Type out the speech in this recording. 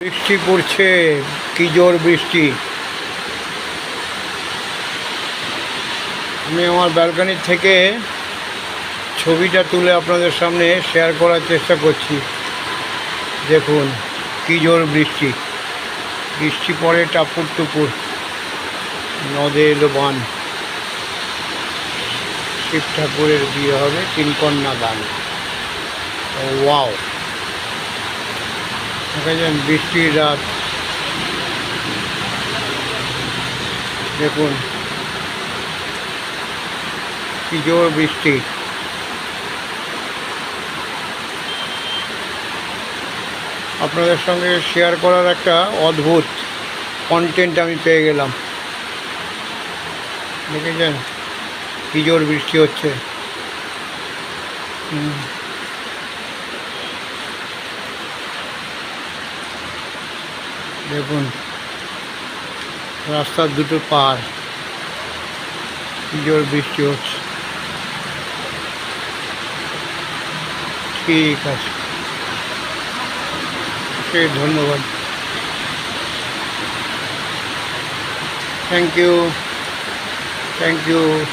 বৃষ্টি পড়ছে, কি জোর বৃষ্টি। আমি আমার ব্যালকনির থেকে ছবিটা তুলে আপনাদের সামনে শেয়ার করার চেষ্টা করছি। দেখুন, কি জোর বৃষ্টি। বৃষ্টি পড়ে টাপুর টুপুর, নদে এলো বান। শিব ঠাকুরের বিয়ে হবে তিনকন্যা দান ওয়াও। দেখেছেন, বৃষ্টির রাত। দেখুন, কি জোর বৃষ্টি। আপনাদের সঙ্গে শেয়ার করার একটা অদ্ভুত কন্টেন্ট আমি পেয়ে গেলাম। দেখেছেন, কি জোর বৃষ্টি হচ্ছে। হুম। দেখুন, রাস্তার দুটো পার জোর বৃষ্টি হচ্ছে। ঠিক আছে। ঠিক ধন্যবাদ। Thank you thank you